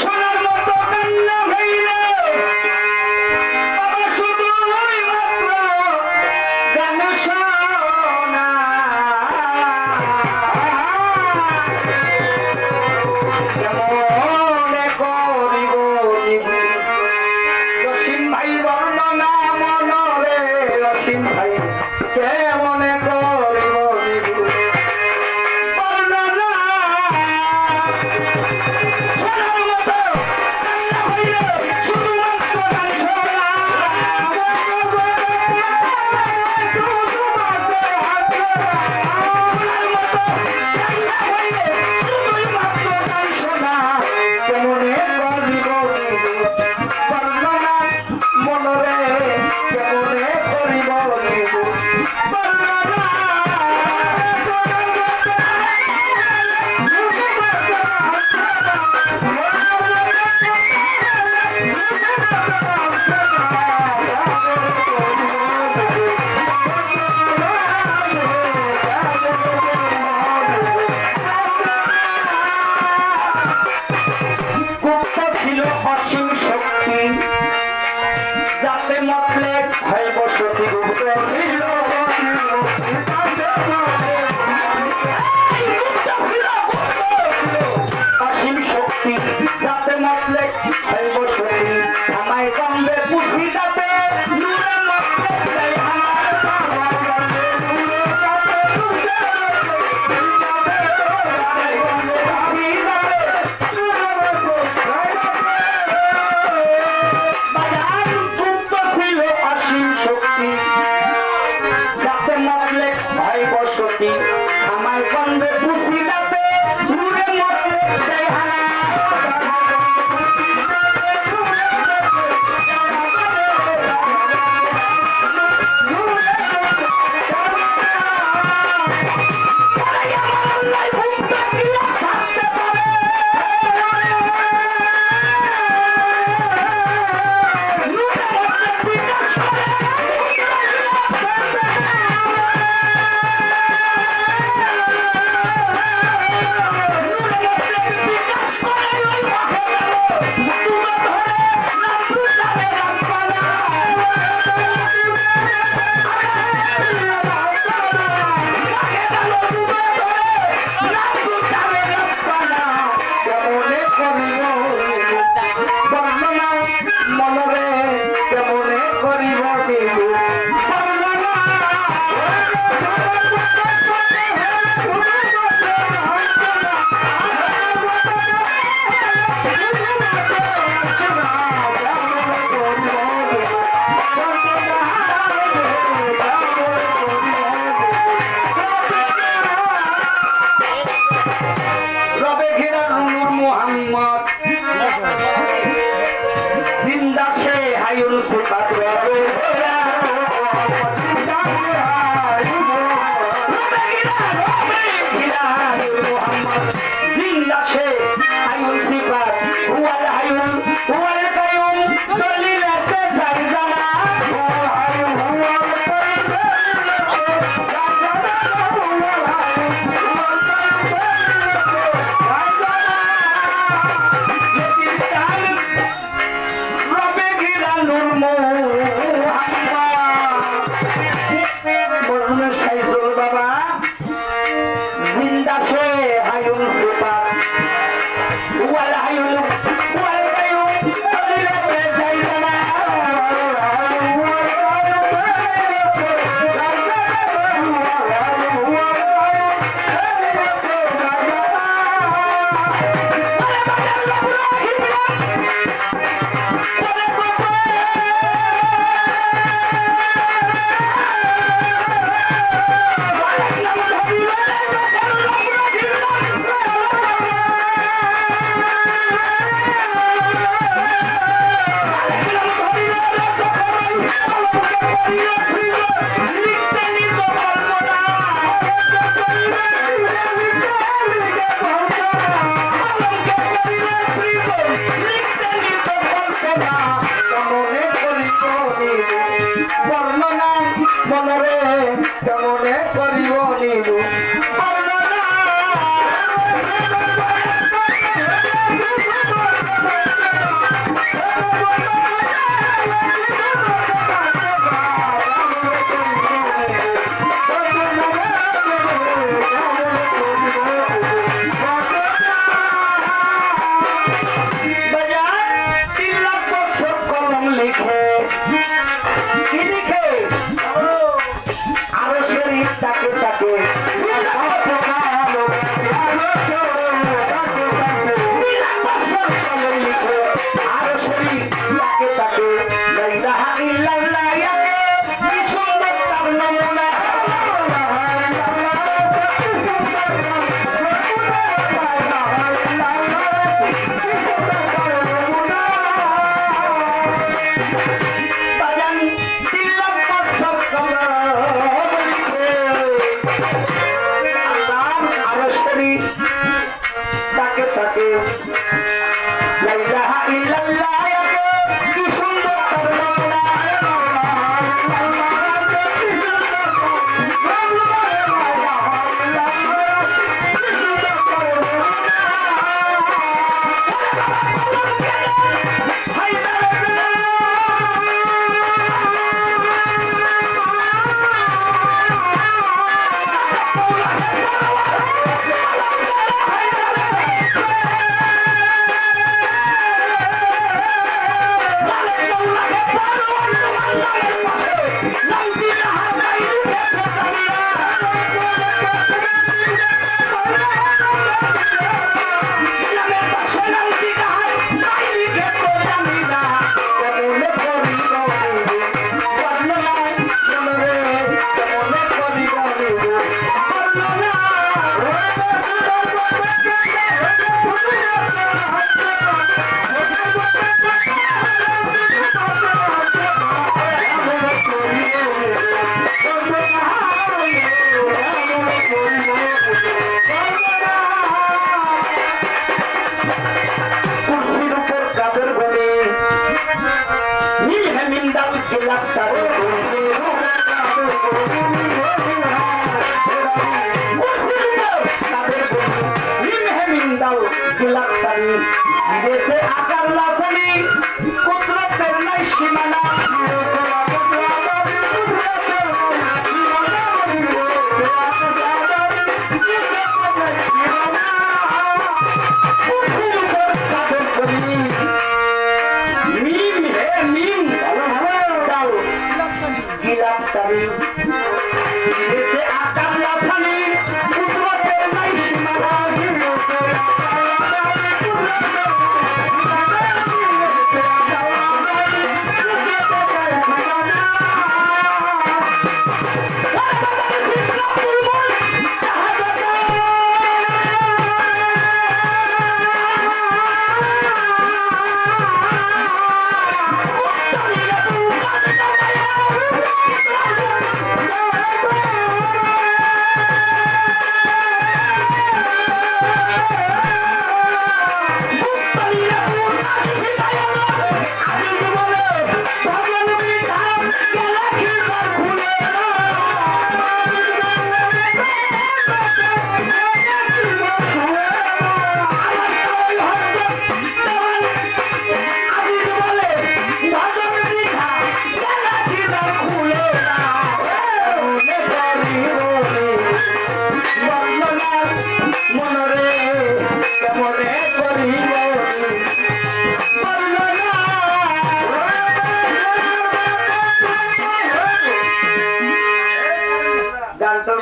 সোনার पृथ्वीचा মোহাম্মদ। জিন্দা সে হায়ুল মনরে কেমনে করিব নিরু? বিদেশে আকার লাফানি কুদরতের নাই সীমানা মিম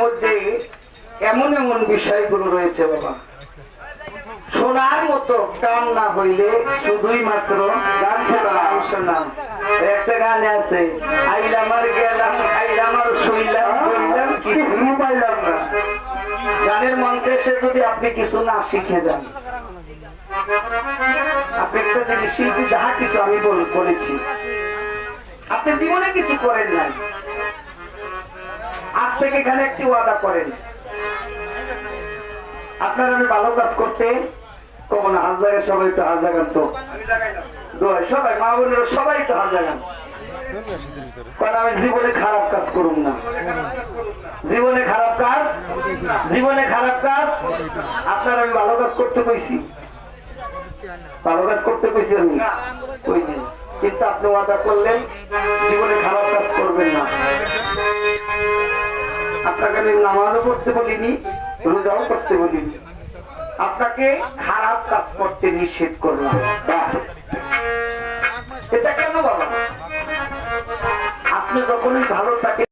মধ্যে এমন এমন বিষয়গুলো রয়েছে বাবা। শোনার মতো কাম না হইলে শুধুই মাত্র গানের মঞ্চে যদি আপনি কিছু না শিখে যান। আপনি একটা জিনিস শিল্পী যাহা কিছু আমি বল করেছি আপনি জীবনে কিছু করেন নাই। আজ থেকে এখানে একটি ওয়াদা করেন। আপনার আমি ভালো কাজ করতে কখনো হাত জায়গায় সবাই তো হাত জাগান তো। সবাই, মা বোনেরা সবাই তো হাত জাগান কারণ আমি জীবনে খারাপ কাজ করুন না। জীবনে খারাপ কাজ, জীবনে খারাপ কাজ, আপনার আমি ভালো কাজ করতে কইছি। ভালো কাজ করতে কইছি আমি। কিন্তু আপনি ওয়াদা করলেন, জীবনে খারাপ কাজ করবেন না। আপনাকে আমি নামাজও করতে বলিনি, রোজাও করতে বলিনি। আপনাকে খারাপ কাজ করতে নিষেধ করলাম। এটা কেন বাবা আপনি যখনই ভালো তাকে